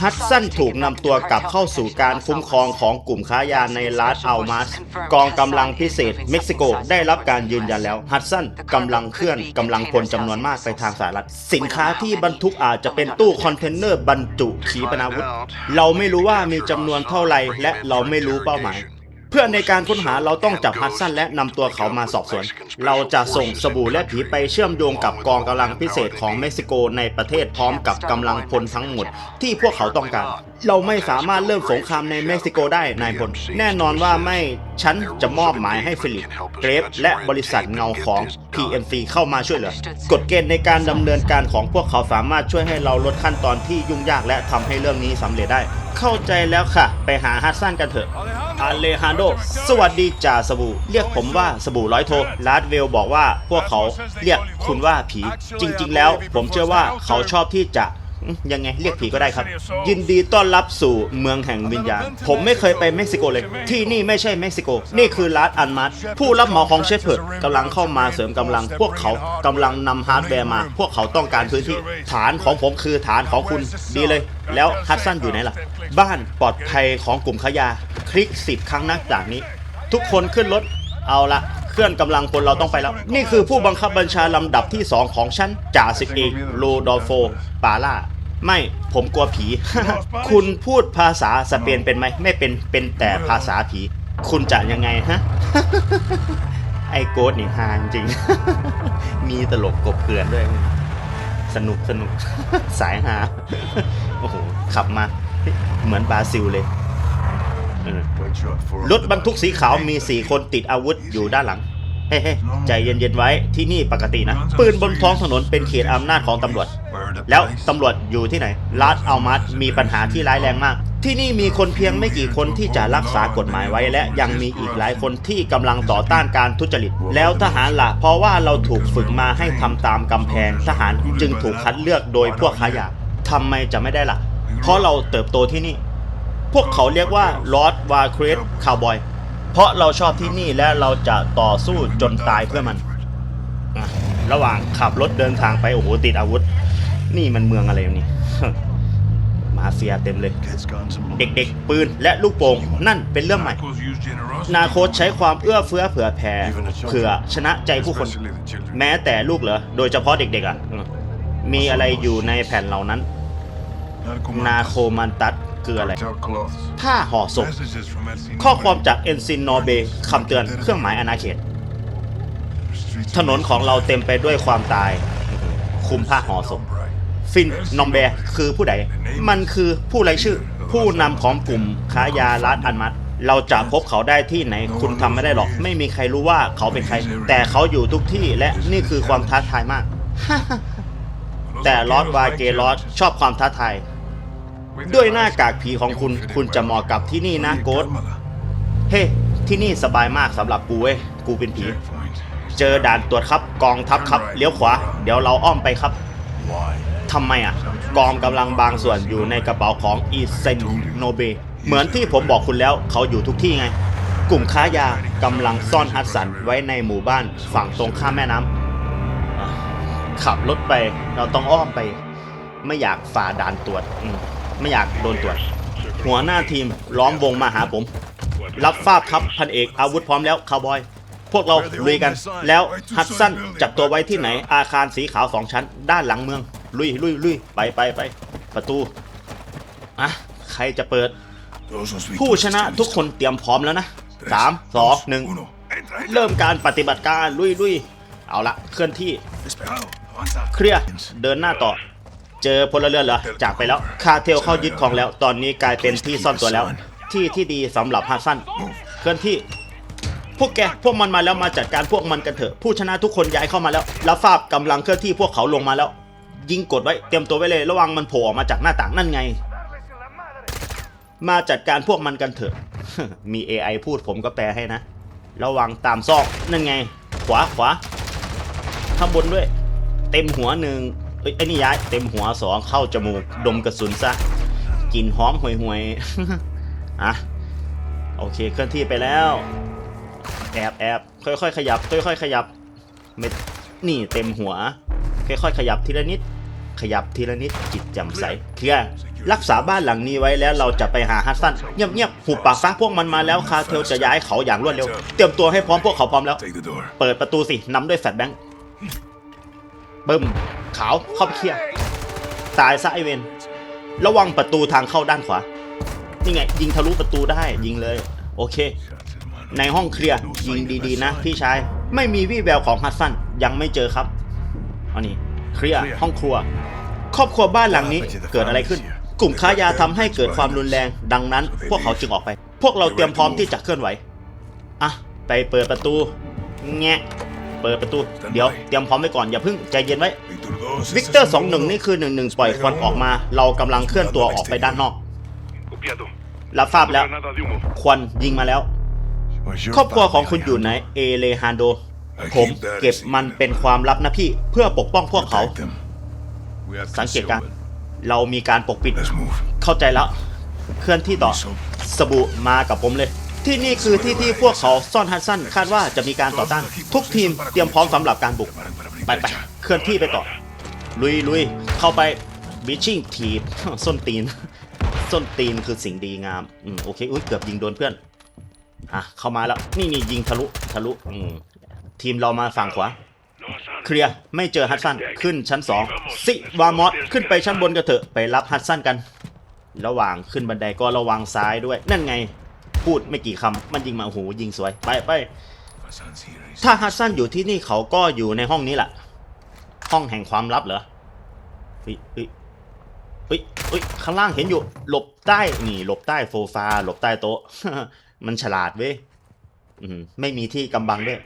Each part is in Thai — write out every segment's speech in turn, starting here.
ฮัตสันถูกนำตัวกลับเข้าสู่การคุ้มครองของกลุ่มค้ายาในรัฐอัลมาสกองกำลังพิเศษเม็กซิโกได้รับการยืนยันแล้ว ฮัตสันกำลังเคลื่อนกำลังพลจำนวนมากไปทางสหรัฐ สินค้าที่บรรทุกอาจจะเป็นตู้คอนเทนเนอร์บรรจุขีปนาวุธ เราไม่รู้ว่ามีจำนวนเท่าไหร่และเราไม่รู้เป้าหมาย เพื่อในการค้นหาเราต้องจับฮัตสันและนำตัวเขามาสอบสวน เราจะส่งสบู่และผีไปเชื่อมโยงกับกองกำลังพิเศษของเม็กซิโกในประเทศพร้อมกับกำลังพลทั้งหมดที่พวกเขาต้องการ เราไม่สามารถเริ่มสงครามในเม็กซิโกได้นายพล แน่นอนว่าไม่ ฉันจะมอบหมายให้ฟิลิป เกรฟ และบริษัทเงาของ PMC เข้ามาช่วยเหลือกฎเกณฑ์ในการดำเนินการของพวกเขาสามารถช่วยให้เราลดขั้นตอนที่ยุ่งยากและทำให้เรื่องนี้สำเร็จได้ เข้าใจแล้วค่ะ ไปหาฮัสซันกันเถอะอาเลฮานโด สวัสดีจ่าสบู่ เรียกผมว่าสบู่ร้อยโทลาดเวลบอกว่าพวกเขาเรียกคุณว่าผี จริง ๆ แล้ว ผมเชื่อว่าเขาชอบที่จะ ยังไงเรียกผีก็ได้ครับ ยินดีต้อนรับสู่เมืองแห่งวิญญาณ ผมไม่เคยไปเม็กซิโกเลย ที่นี่ไม่ใช่เม็กซิโก นี่คือรัฐอันมาสผู้รับเหมาของเชฟเพิร์ดกำลังเข้ามาเสริมกำลัง พวกเขากำลังนำฮาร์ดแวร์มา พวกเขาต้องการพื้นที่ ฐานของผมคือฐานของคุณดีเลย แล้วฮัตสันอยู่ไหนล่ะ บ้านปลอดภัยของกลุ่มขยา คลิกสิบครั้งนักจากนี้ ทุกคนขึ้นรถเอาละเคลื่อนกำลังพลเราต้องไปแล้ว นี่คือผู้บังคับบัญชาลำดับที่ 2 ของฉันจ่าสิบเอกโรดอลโฟ ปาล่า ไม่ผมกลัวผี คุณพูดภาษาสเปนเป็นไหมไม่เป็นเป็นแต่ภาษาผี คุณจะยังไงฮะไอ้โกดนี่ฮาจริง มีตลกกบเกลือนด้วย สนุกสนุกสายหา โอ้โห ขับมา เหมือนบราซิลเลยรถบรรทุกสีขาวมี4คนติดอาวุธอยู่ด้านหลัง เฮ้ยๆใจเย็นๆไว้ที่นี่ปกตินะ ปืนบนท้องถนนเป็นเขตอำนาจของตำรวจ แล้วตำรวจอยู่ที่ไหนรัฐอัลมัสมีปัญหาที่ร้ายแรงมาก ที่นี่มีคนเพียงไม่กี่คนที่จะรักษากฎหมายไว้และยังมีอีกหลายคนที่กำลังต่อต้านการทุจริต แล้วทหารล่ะเพราะว่าเราถูกฝึกมาให้ทำตามกำแพงทหารจึงถูกคัดเลือกโดยพวกขายาทำไมจะไม่ได้ล่ะ เพราะเราเติบโตที่นี่ พวกเขาเรียกว่าลอ d วา c คร c คาวบอยเพราะเราชอบที่นี่และเราจะต่อสู้จนตายเพื่อมันอะระหว่างขับรถเดินทางไปโอ้โหติดอาวุธ นี่มันเมืองอะไรนี่ มาเฟียเต็มเลย เด็กๆ ปืนและลูกโป่งนั่นเป็นเรื่องใหม่ นาโคตใช้ความเอื้อเฟื้อเผื่อแผ่เผื่อชนะใจผู้คน แม้แต่ลูกเหรอ โดยเฉพาะเด็กๆอะ มีอะไรอยู่ในแผ่นเหล่านั้น นาโคมันตัสคืออะไร ผ้าห่อศพ ข้อความจากเอนซินนอร์เบคำเตือนเครื่องหมายอาณาเขต ถนนของเราเต็มไปด้วยความตาย คุมผ้าห่อศพ ฟินนอมแบร์คือผู้ใด มันคือผู้ไรชื่อ ผู้นำของกลุ่มค้ายาลัดอันมัด เราจะพบเขาได้ที่ไหนคุณทำไม่ได้หรอก ไม่มีใครรู้ว่าเขาเป็นใคร แต่เขาอยู่ทุกที่และนี่คือความท้าทายมาก แต่ลอสวาเกลอสชอบความท้าทาย ด้วยหน้ากากผีของคุณคุณจะเหมาะกับที่นี่นะโกดเฮ้ที่นี่สบายมากสำหรับกูเว้ยกูเป็นผี เจอด่านตรวจครับกองทัพครับเลี้ยวขวา เดี๋ยวเราอ้อมไปครับ ทำไมอะ กองกำลังบางส่วนอยู่ในกระเป๋าของอีเซนโนเบ เหมือนที่ผมบอกคุณแล้วเขาอยู่ทุกที่ไง กลุ่มค้ายากำลังซ่อนฮัตสันไว้ในหมู่บ้านฝั่งตรงข้ามแม่น้ำขับรถไปเราต้องอ้อมไป ไม่อยากฝ่าด่านตรวจอืไม่อยากโดนตรวจ หัวหน้าทีมล้อมวงมาหาผม รับทราบครับพันเอกอาวุธพร้อมแล้วคาวบอยพวกเราลุยกัน แล้วฮัตสันจับตัวไว้ที่ไหนอาคารสีขาวสองชั้นด้านหลังเมือง ลุยลุยลุยไปไปไปประตูอะใครจะเปิด ผู้ชนะทุกคนเตรียมพร้อมแล้วนะสามสองหนึ่งเริ่มการปฏิบัติการลุยลุยเอาละเคลื่อนที่เคลียร์เดินหน้าต่อ เจอพลเรือนเหรอจากไปแล้วคาเทลเข้ายึดของแล้ว ตอนนี้กลายเป็นที่ซ่อนตัวแล้ว ที่ที่ดีสำหรับฮัสซันเคลื่อนที่พวกแกพวกมันมาแล้วมาจัดการพวกมันกันเถอะ ผู้ชนะทุกคนย้ายเข้ามาแล้วรับทราบกำลังเคลื่อนที่พวกเขาลงมาแล้ว ยิงกดไว้เตรียมตัวไว้เลยระวังมันโผล่ออกมาจากหน้าต่างนั่นไง มาจัดการพวกมันกันเถอะ มี AI พูดผมก็แปลให้นะ ระวังตามซอกนั่นไง ขวาขวาข้างบนด้วย เต็มหัวหนึ่งเอ้ยไอ้นี่ย้ายเต็มหัวสองเข้าจมูกดมกระสุนซะกลิ่นหอมห่วยห่วยๆอะโอเคเคลื่อนที่ไปแล้ว แอบแอบค่อยๆขยับ ค่อยๆขยับไม่นี่เต็มหัว ค่อยๆขยับทีละนิด ขยับทีละนิดจิตแจ่มใสเคลียร์รักษาบ้านหลังนี้ไว้แล้วเราจะไปหาฮัสซันเงียบๆหุบปากซะพวกมันมาแล้วคาเทลจะย้ายเขาอย่างรวดเร็ว เตรียมตัวให้พร้อมพวกเขาพร้อมแล้ว Take the door. เปิดประตูสินำด้วยแฟลชแบงค์บึ้มขาวเข้าไปเคลียร์ตายซะไอเวนระวังประตูทางเข้าด้านขวานี่ไง ยิงทะลุประตูได้ยิงเลย โอเค Shots in one. ในห้องเคลียร์ยิงดีๆนะ พี่ชาย ไม่มีวี่แววของฮัสซันยังไม่เจอครับอันนี้ เคลียร์ห้องครัว ครอบครัวบ้านหลังนี้เกิดอะไรขึ้น กลุ่มค้ายาทำให้เกิดความรุนแรง ดังนั้น พวกเขาจึงออกไป พวกเราเตรียมพร้อมที่จะเคลื่อนไหวอะไปเปิดประตูแงะเปิดประตู เดี๋ยวเตรียมพร้อมไว้ก่อนอย่าเพิ่งใจเย็นไว้ Víctor 2. วิกเตอร์สองหนึ่งนี่คือหนึ่งหนึ่งปล่อยควันออกมา เรากำลังเคลื่อนตัวออกไปด้านนอก Copiado. รับทราบแล้ว Granada de humo. ควันยิงมาแล้ว ครอบครัวของคุณอยู่ไหนเอเลฮานโด ผมเก็บมันเป็นความลับนะพี่เพื่อปกป้องพวกเขา them. We have สังเกตการณ์ concealment. เรามีการปกปิด Let's move. เข้าใจแล้ว เคลื่อนที่ต่อสบู่มากับผมเลย ที่นี่คือที่ที่พวกเขาซ่อนฮัตสันคาดว่าจะมีการต่อต้าน ทุกทีมเตรียมพร้อมสำหรับการบุก ไปไปเคลื่อนที่ไปต่อ ลุยลุยเข้าไปบิชชิ่งทีบส้นตีน ส้นตีนคือสิ่งดีงาม อืมโอเคอุ้ยเกือบยิงโดนเพื่อน อะเข้ามาแล้ว นี่นี่ยิงทะลุทะลุ อืม ทีมเรามาฝั่งขวา เคลียร์ไม่เจอฮัตสันขึ้นชั้นสองสิวามอสขึ้นไปชั้นบนกันเถอะไปรับฮัตสันกัน ระหว่างขึ้นบันไดก็ระวังซ้ายด้วย นั่นไง พูดไม่กี่คำมันยิงมาโอ้โหยิงสวย ไปไป Hassan's here. He's ถ้าฮัตสันอยู่ที่นี่เขาก็อยู่ในห้องนี้แหละ ห้องแห่งความลับเหรอเฮ้ยเฮ้ยเฮ้ยเฮ้ยข้างล่างเห็นอยู่ หลบใต้นี่ หลบใต้โฟฟาหลบใต้โต๊ะ มันฉลาดเว้ยอืมไม่มีที่กำบังด้วย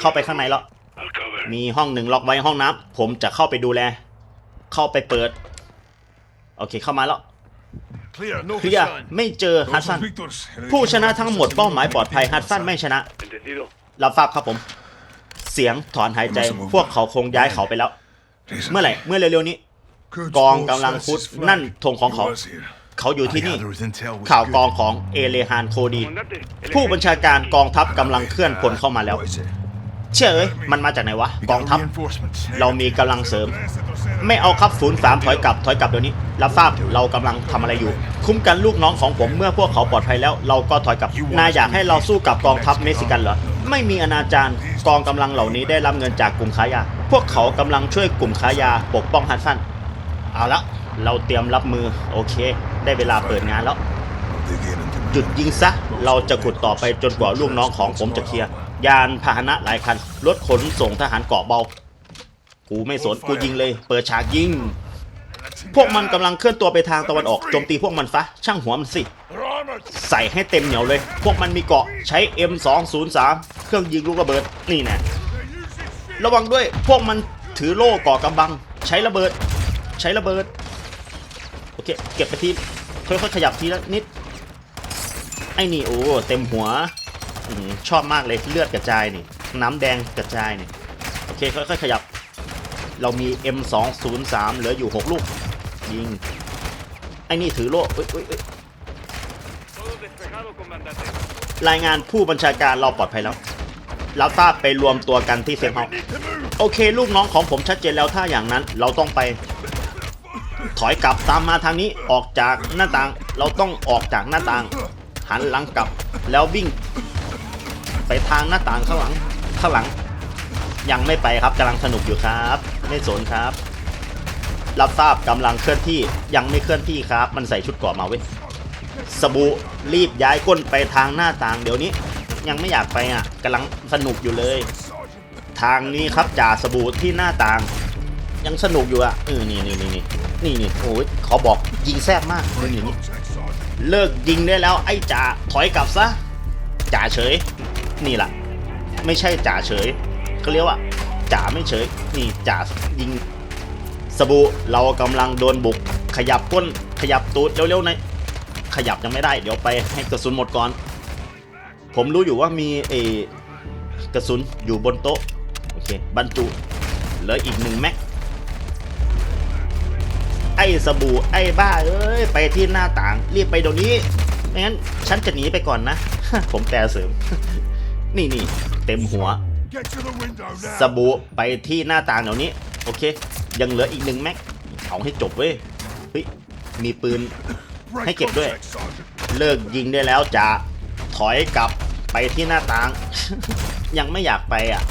เข้าไปข้างในแล้ว Al cover. มีห้องหนึ่งล็อกไว้ห้องน้ำผมจะเข้าไปดูแล เข้าไปเปิด โอเคเข้ามาแล้ว clear. No เคลียร์ไม่เจอฮัตสัน Victor's. ผู้ชนะทั้งหมดเป้าหมายปลอดภัยฮัตสันไม่ชนะ Entendido. รับทราบครับผม เสียงถอนหายใจพวกเขาคงย้ายเขาไปแล้ว เมื่อไหร่เมื่อเร็วๆนี้ กองกำลังพุทธนั่นธงของเขา เขาอยู่ที่นี่ ข่าวกองของเอเลฮานโคดี Comandante. el ผู้บัญชาการกองทัพกำลังเคลื่อนพลเข้ามาแล้ว เชื่อเอ้ย มันมาจากไหนวะ กองทัพ เรามีกำลังเสริม ไม่เอาครับศูนย์สามถอยกลับ ถอยกลับเดี๋ยวนี้ รับทราบ เรากำลังทำอะไรอยู่ คุ้มกันลูกน้องของผมเมื่อพวกเขาปลอดภัยแล้ว เราก็ถอยกลับ นายอยากให้เราสู้กับกองทัพเม็กซิกันเหรอ ไม่มีอนาจารกองกำลังเหล่านี้ได้รับเงินจากกลุ่มค้ายา พวกเขากำลังช่วยกลุ่มค้ายาปกป้องฮัตสัน เอาละ เราเตรียมรับมือ โอเค ได้เวลาเปิดงานแล้ว หยุดยิงซะ เราจะขุดต่อไปจนกว่าลูกน้องของผมจะเคลียร์ ยานพาหนะหลายคัน รถขนส่งทหารเกราะเบา กูไม่สนกูยิงเลย เปิดฉากยิง พวกมันกำลังเคลื่อนตัวไปทางตะวันออกโจมตีพวกมันซะช่างหัวมันสิ ใส่ให้เต็มเหนียวเลย พวกมันมีเกราะใช้ M203 เครื่องยิงลูกระเบิดนี่แน่ระวังด้วยพวกมันถือโล่ก่อกำบัง ใช้ระเบิด ใช้ระเบิดโอเคเก็บไปทีค่อยๆขยับทีละนิดไอ้นี่โอ้เต็มหัวอม ชอบมากเลยเลือดกระจายนี่ น้ำแดงกระจายนี่ โอเค ค่อยๆขยับ เรามี M203 เหลืออยู่ 6 ลูก ยิง ไอ้นี่ถือโล่เอ้ยรายงานผู้บัญชาการเราปลอดภัยแล้วเราทราไปรวมตัวกันที่เซฟเฮาโอเค ลูกน้องของผมชัดเจนแล้วถ้าอย่างนั้น เราต้องไป ถอยกลับตามมาทางนี้ออกจากหน้าต่าง เราต้องออกจากหน้าต่าง หันหลังกลับแล้ววิ่ง ไปทางหน้าต่างข้างหลังข้างหลัง ยังไม่ไปครับกำลังสนุกอยู่ครับ ไม่สนครับ รับทราบกำลังเคลื่อนที่ยังไม่เคลื่อนที่ครับ มันใส่ชุดเกราะมาเว้ยสบู่รีบย้ายก้นไปทางหน้าต่างเดี๋ยวนี้ ยังไม่อยากไปอะกำลังสนุกอยู่เลย ทางนี้ครับจ่าสบู่ที่หน้าต่าง ยังสนุกอยู่อะเออนี่นี่นี่นี่นี่นี่โอ้ยขอบอกยิงแซ่บมากมึงอย่างนี้เลิกยิงได้แล้วไอ้จ่าถอยกลับซะจ่าเฉย นี่แหละไม่ใช่จ่าเฉยเขาเรียกว่าจ่าไม่เฉย นี่จ่ายิงสบู่เรากำลังโดนบุก ขยับก้นขยับตูดเร็วๆหน่อยขยับยังไม่ได้ เดี๋ยวไปให้กระสุนหมดก่อน ผมรู้อยู่ว่ามีเออกระสุนอยู่บนโต๊ะโอเคบรรจุเหลืออีกหนึ่งแม็กไอ้สบู่ไอ้บ้าเอ้ยไปที่หน้าต่างรีบไปเดี๋ยวนี้ไม่งั้นฉันจะหนีไปก่อนนะ ผมแปลเสริม นี่นี่เต็มหัว Get to the window สบู่ไปที่หน้าต่างเดี๋ยวนี้ โอเค ยังเหลืออีกหนึ่งแม็กเอาให้จบเว้ยเฮ้ยมีปืน Right Hey, kịp đuổi. contact, Sergeant. เลิกยิงได้แล้วจะถอยกลับไปที่หน้าต่าง ยังไม่อยากไปอะ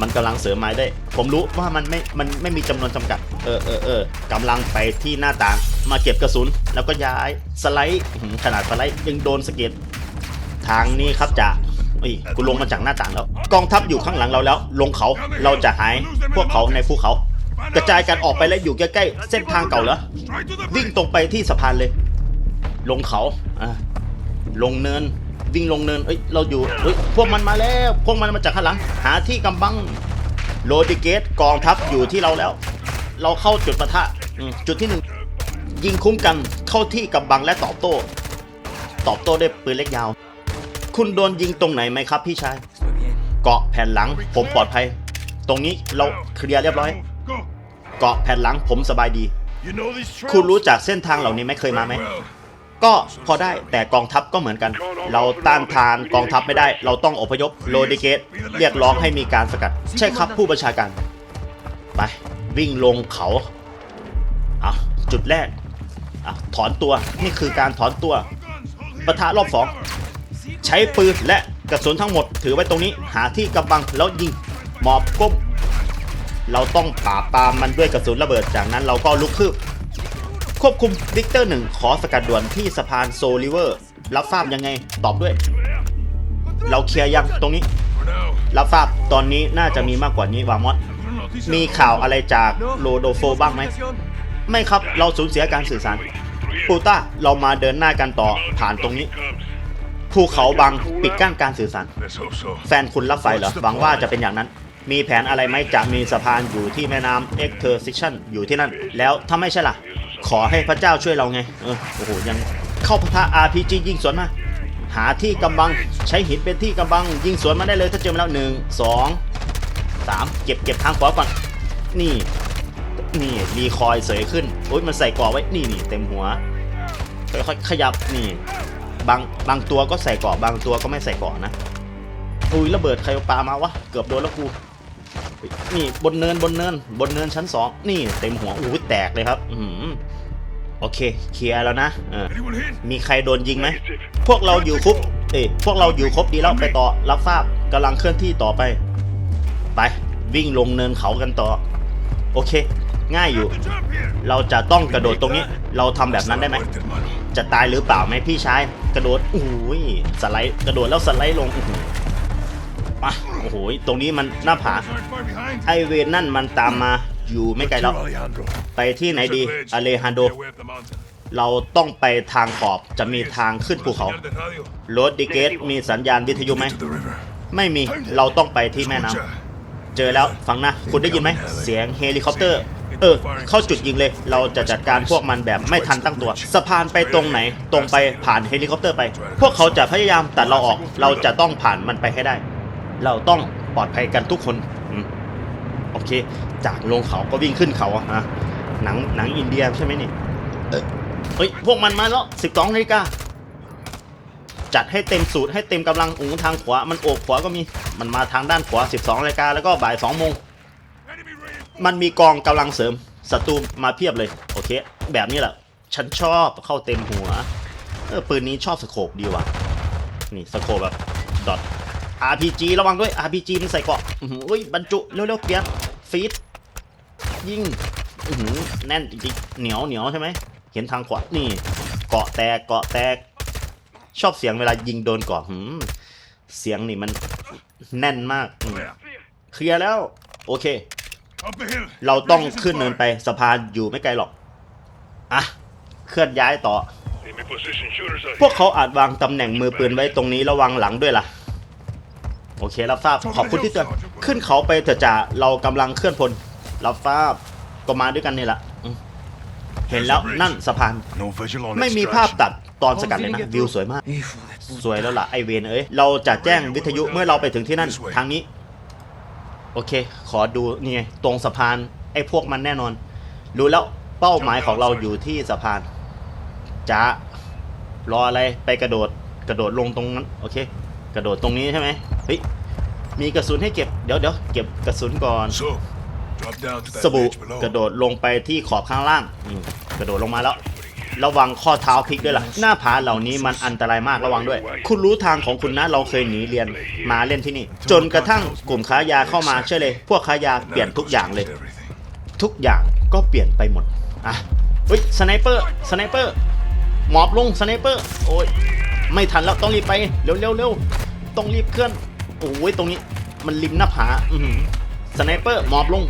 มันกำลังเสริมไม้ได้วยผมรู้ว่ามันไม่ มันไม่มีจำนวนจำกัด เออเออเออกำลังไปที่หน้าต่าง มาเก็บกระสุน แล้วก็ย้ายสไลด์อื้อหือขนาดสไลด์ยังโดนสะเก็ดทางนี้ครับจะ เอ้ยกูลงมาจากหน้าต่างแล้ว กองทัพอยู่ข้างหลังเราแล้ว ลงเขาเราจะหายพวกเขาในภูเขา กระจายกันออกไปและอยู่ใกล้ๆเส้นทางเก่าเหรอวิ่งตรงไปที่สะพานเลย ลงเขาอะลงเนินวิ่งลงเนินเอ้ยเราอยู่เอ้ยพวกมันมาแล้ว พวกมันมาจากข้างหลัง หาที่กำบังโลดิเกตกองทัพอยู่ที่เราแล้ว เราเข้าจุดปะทะจุดที่หนึ่งยิงคุ้มกันเข้าที่กำบังและตอบโต้ ตอบโต้ด้วยปืนเล็กยาว คุณโดนยิงตรงไหนไหมครับพี่ชาย เกาะแผ่นหลังผมปลอดภัย ตรงนี้เราเคลียร์เรียบร้อย เกาะแผ่นหลังผมสบายดี คุณรู้จักเส้นทางเหล่านี้ไหมเคยมาไหม ก็พอได้แต่กองทัพก็เหมือนกัน เราต้านทานกองทัพไม่ได้ เราต้องอพยพโลดิเกตเรียกร้องให้มีการสกัด ใช่ครับผู้บัญชาการ ไป วิ่งลงเขาอะจุดแรกอะถอนตัวนี่คือการถอนตัวปะทะรอบสอง ใช้ปืนและกระสุนทั้งหมด ถือไว้ตรงนี้หาที่กำบังแล้วยิงหมอบก้ม เราต้องปราบปรามมันด้วยกระสุนระเบิดจากนั้นเราก็ลุกคืบควบคุมวิกเตอร์หนึ่งขอสกัดด่วนที่สะพานโซลิเวอร์ รับทราบยังไงตอบด้วย เราเคลียร์ยังตรงนี้ รับทราบตอนนี้น่าจะมีมากกว่านี้วามอสมีข่าวอะไรจากโลโดโฟบ้างไหมไม่ครับเราสูญเสียการสื่อสารปูต้าเรามาเดินหน้ากันต่อผ่านตรงนี้ ภูเขาบังปิดกั้นการสื่อสาร Let's hope so. แฟนคุณรับไฟเหรอหวังว่าจะเป็นอย่างนั้น มีแผนอะไรไหมจะมีสะพานอยู่ที่แม่น้ำเอ็กเทอร์ซิชันอยู่ที่นั่น แล้วถ้าไม่ใช่ล่ะ ขอให้พระเจ้าช่วยเราไง เออโอ้โห ยังเข้าพะทะ RPG ยิงสวนมา หาที่กำบังใช้หินเป็นที่กำบัง ยิงสวนมาได้เลยถ้าเจอมาแล้วหนึ่งสองสามเก็บเก็บทางขวาก่อน นี่นี่รีคอยเสยขึ้นโอ้ยมันใส่ก่อไว้นี่นี่เต็มหัวค่อยๆขยับนี่ บางบางตัวก็ใส่เกราะบางตัวก็ไม่ใส่เกราะนะอุ้ยระเบิดใครปลามาวะเกือบโดนแล้วกูนี่บนเนินบนเนินบนเนินชั้นสองนี่เต็มหัวอู้แตกเลยครับ อืโอเคเคลียร์แล้วนะเออมีใครโดนยิงไหมพวกเราอยู่ครบเอ้พวกเราอยู่ครบดีแล้วไปต่อรับทราบกำลังเคลื่อนที่ต่อไป ไปวิ่งลงเนินเขากันต่อ โอเค ง่ายอยู่ The jump here. เราจะต้องกระโดดตรงนี้ เราทำแบบนั้นได้ไหม Muerte, hermano. จะตายหรือเปล่าไหมพี่ชาย กระโดดโอ้ยสไลด์กระโดดแล้วสไลด์ลงโอ้โหมาโอ้โหตรงนี้มันหน้าผา Aren't far behind. ไอเวนนั่นมันตามมาอยู่ไม่ไกลแล้ว Alejandro. ไปที่ไหนดีอเลฮันโด Stay away up the mountain. เราต้องไปทางขอบจะมีทางขึ้นภูเขา Señal de radio. โรดดิเกตมีสัญญาณวิทยุไหม To the river. ไม่มีเราต้องไปที่แม่น้ำ Escucha. เจอแล้วฟังนะ คุณได้ยินไหม เสียงเฮลิคอปเตอร์ เออ เข้าจุดยิงเลย เราจะจัดการพวกมันแบบไม่ทันตั้งตัว สะพานไปตรงไหน ตรงไปผ่านเฮลิคอปเตอร์ไป พวกเขาจะพยายามตัดเราออก เราจะต้องผ่านมันไปให้ได้ เราต้องปลอดภัยกันทุกคนอืมโอเค จากลงเขาก็วิ่งขึ้นเขาอะฮะหนังหนังอินเดียใช่ไหมนี่เฮ้ยพวกมันมาแล้วสิบสองนาฬิกาจัดให้เต็มสูตรให้เต็มกำลังอูทางขวามันโอบขวาก็มีมันมาทางด้านขวา 12นาฬิกาแล้วก็บ่าย2โมง มันมีกองกำลังเสริมศัตรูมาเพียบเลย โอเค แบบนี้แหละ ฉันชอบเข้าเต็มหัวเออปืนนี้ชอบสโคบดีว่ะ นี่สโคบแบบดอท RPG ระวังด้วย RPG มันใส่เกาะอื้ยบรรจุเร็วๆเปียกฟีดยิงอื้อหือแน่นจริงๆเหนียวเหนียวใช่ไหมเห็นทางขวานี่ เกาะแตกเกาะแตก ชอบเสียงเวลายิงโดนเกาะหืมเสียงนี่มันแน่นมากเคลียร์แล้ว โอเค เราต้อง Bridge isn't ขึ้นเนิน far. ไปสะพานอยู่ไม่ไกลหรอก อะ เคลื่อนย้ายต่อ Enemy position shooters are พวกเขาอาจวางตำแหน่งมือปืนไว้ตรงนี้ระวังหลังด้วยล่ะ โอเครับทราบ ขอบคุณที่เตือน ขึ้นเขาไปเถอะจ่าเรากำลังเคลื่อนพล รับทราบ ก็มาด้วยกันนี่แหละอืมเห็นแล้วนั่นสะพาน No visual on ไม่มีภาพตัดตอนสกัดเลยนะวิวสวยมาก สวยแล้วล่ะไอเวนเอ้ย เราจะแจ้งวิทยุเมื่อเราไปถึงที่นั่น ทางนี้ โอเค ขอดูนี่ไงตรงสะพานไอ้พวกมันแน่นอน รู้แล้วเป้าหมายของเราอยู่ที่สะพานจ้ารออะไรไปกระโดด กระโดดลงตรงนั้น โอเค กระโดดตรงนี้ใช่ไหมเฮ้ยมีกระสุนให้เก็บเดี๋ยวเดี๋ยวเก็บกระสุนก่อน So, drop down to that สบู่ ledge below. กระโดดลงไปที่ขอบข้างล่างอืมกระโดดลงมาแล้ว ระวังข้อเท้าพลิกด้วยล่ะ หน้าผาเหล่านี้มันอันตรายมากระวังด้วย คุณรู้ทางของคุณนะเราเคยหนีเรียนมาเล่นที่นี่ จนกระทั่งกลุ่มค้ายาเข้ามาเชื่อเลย พวกค้ายาเปลี่ยนทุกอย่างเลย ทุกอย่างก็เปลี่ยนไปหมดอะเฮ้ยสไนเปอร์สไนเปอร์หมอบลงสไนเปอร์โอ้ยไม่ทันแล้วต้องรีบไปเร็วเร็วเร็วต้องรีบเคลื่อนโอ้ยตรงนี้มันริมหน้าผาอืสไนเปอร์หมอบลง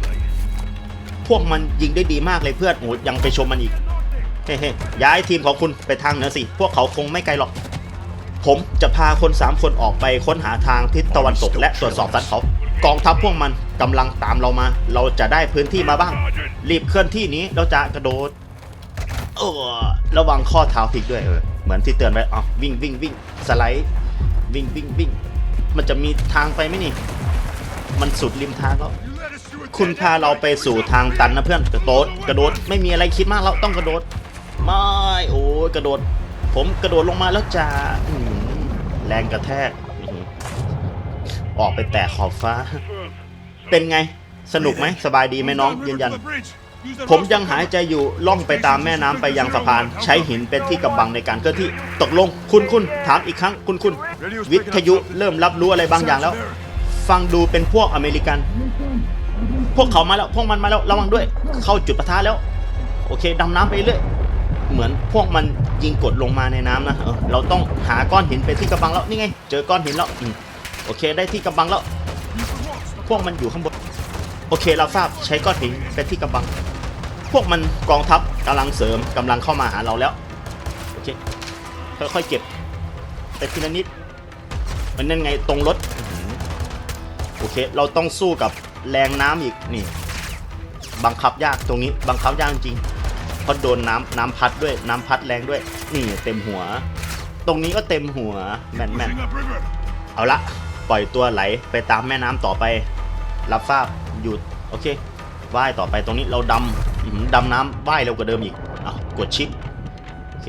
พวกมันยิงได้ดีมากเลยเพื่อนโอ้ยยังไปชมมันอีก เฮ้ๆย้ายทีมของคุณไปทางเหนือสิ พวกเขาคงไม่ไกลหรอก ผมจะพาคน 3 คนออกไปค้นหาทางทิศตะวันตกและตรวจสอบสันเขา กองทัพพวกมันกำลังตามเรามา เราจะได้พื้นที่มาบ้าง รีบเคลื่อนที่นี้เราจะกระโดดเออระวังข้อเท้าพลิกด้วยเออเหมือนที่เตือนไว้อ๋อวิ่งวิ่งวิ่งสไลด์ วิ่งวิ่งวิ่ง มันจะมีทางไปไหมนี่ มันสุดริมทางแล้วคุณพาเราไปสู่ทางตันนะเพื่อนกระโดดกระโดดไม่มีอะไรคิดมากแล้วต้องกระโดด ไม่โอ้ยกระโดด ผมกระโดดลงมาแล้วจะแรงกระแทกออหือออกไปแตะขอบฟ้า เป็นไง สนุกไหมสบายดีไหมน้องยืนยัน ผมยังหายใจอยู่ล่องไปตามแม่น้ำไปยังสะพาน ใช้หินเป็นที่กำบังในการเคลื่อนที่ตกลง คุณคุณถามอีกครั้ง คุณคุณวิทยุเริ่มรับรู้อะไรบางอย่างแล้ว ฟังดูเป็นพวกอเมริกัน พวกเขามาแล้วพวกมันมาแล้วระวังด้วย เข้าจุดปะทะแล้ว โอเคดำน้ำไปเรื่อย เหมือนพวกมันยิงกดลงมาในน้ำนะเออเราต้องหาก้อนหินเป็นที่กำบังแล้วนี่ไง เจอก้อนหินแล้วอืมโอเคได้ที่กำบังแล้ว พวกมันอยู่ข้างบนโอเคเราทราบใช้ก้อนหินเป็นที่กำบัง พวกมันกองทัพกำลังเสริมกำลังเข้ามาหาเราแล้วโอเคค่อยๆเก็บไปทีละนิดมันนั่นไงตรงรถโอเค เราต้องสู้กับแรงน้ำอีกนี่ บังคับยากตรงนี้ บังคับยากจริง เพราะโดนน้ำน้ำพัดด้วยน้ำพัดแรงด้วย นี่เต็มหัว ตรงนี้ก็เต็มหัวแม่นแม่น Pushing upriver. เอาละปล่อยตัวไหลไปตามแม่น้ำต่อไป รับทราบหยุดโอเคว่ายต่อไปตรงนี้เราดำอื้อหือดำน้ำว่ายเร็วกว่าเดิมอีกอะกดชิปโอเค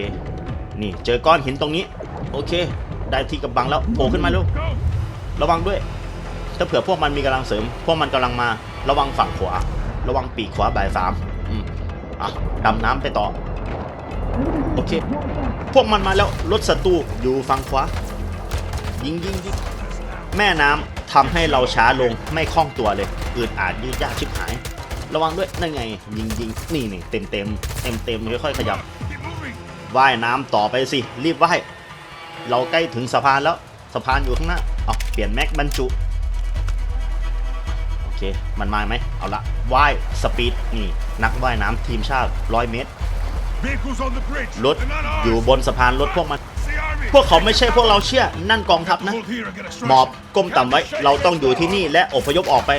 นี่เจอก้อนหินตรงนี้ โอเค ได้ที่กำบังแล้วโผล่ขึ้นมาเร็ว Go. ระวังด้วย ถ้าเผื่อพวกมันมีกำลังเสริม พวกมันกำลังมาระวังฝั่งขวา ระวังปีกขวาบ่ายสาม อะดำน้ำไปต่อ โอเค พวกมันมาแล้วรถศัตรูอยู่ฝั่งขวา ยิงยิงยิงแม่น้ำทำให้เราช้าลงไม่คล่องตัวเลยอืดอาดยืดยากชิบหาย ระวังด้วยนั่นไง ยิงยิงนี่นี่เต็มเต็มเต็มเต็มค่อยๆขยับว่ายน้ำต่อไปสิรีบว่ายเราใกล้ถึงสะพานแล้วสะพานอยู่ข้างหน้าเอาเปลี่ยนแม็กบรรจุ เค มันมาไหม เอาละว่ายสปีดนี่ นักว่ายน้ำทีมชาติร้อยเมตร Vehicles on the bridge. รถ They're not ours. อยู่บนสะพานรถพวกมัน It's the army. พวกเขาไม่ใช่พวกเราเชื่อ นั่นกองทัพนะ Hold here and get a หมอบก้มต่ำไว้ เราต้องอยู่ที่นี่และอพยพออกไป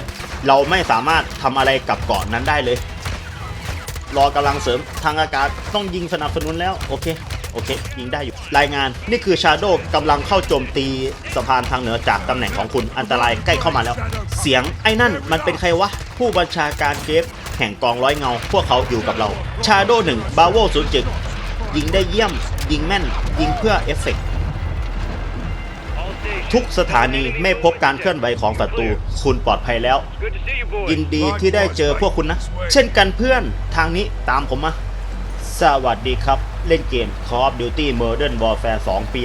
เราไม่สามารถทำอะไรกับเกาะนั้นได้เลย รอกำลังเสริมทางอากาศต้องยิงสนับสนุนแล้ว โอเค โอเคยิงได้อยู่ รายงานนี่คือชาโดกำลังเข้าโจมตีสะพานทางเหนือจากตำแหน่งของคุณอันตรายใกล้เข้ามาแล้ว เสียงไอ้นั่นมันเป็นใครวะ ผู้บัญชาการเกฟแห่งกองร้อยเงา พวกเขาอยู่กับเราชาโดหนึ่งบาโวศูนย์จึกยิงได้เยี่ยม ยิงแม่น ยิงเพื่อเอฟเฟกทุกสถานีไม่พบการเคลื่อนไหวของศัตรูคุณปลอดภัยแล้ว ยินดีที่ได้เจอพวกคุณนะ เช่นกันเพื่อนทางนี้ตามผมมา สวัสดีครับ เล่นเกม Call of Duty Modern Warfare 2 ปี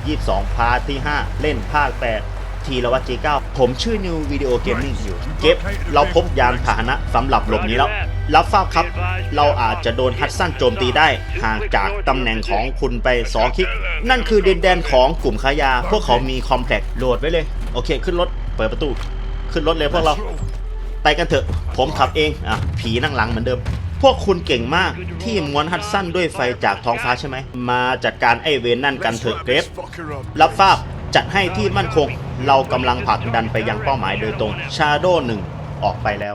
2022 พาร์ทที่ 5 เล่นภาค 8 ทีละวัตจี9ผมชื่อ New Video Gaming อยู่ เก็บเราพบยานพาหนะสำหรับหลบหนีแล้ว รับทราบครับ เราอาจจะโดนฮัตสันโจมตีได้ห่างจากตำแหน่งของคุณไป 2 คลิก นั่นคือดินแดนของกลุ่มค้ายา พวกเขามีคอมเพล็กซ์โหลดไว้เลย โอเค ขึ้นรถ เปิดประตู ขึ้นรถเลยพวกเรา ไปกันเถอะ ผมขับเอง อะ ผีนั่งหลังเหมือนเดิม พวกคุณเก่งมากที่ม้วนฮัดสั้นด้วยไฟจากท้องฟ้าใช่ไหม มาจัดการไอเวนนั่นกันเถอะเกรฟรับทราบจัดให้ที่มั่นคง เรากำลังผลักดันไปยังเป้าหมายโดยตรงชาโดหนึ่งออกไปแล้ว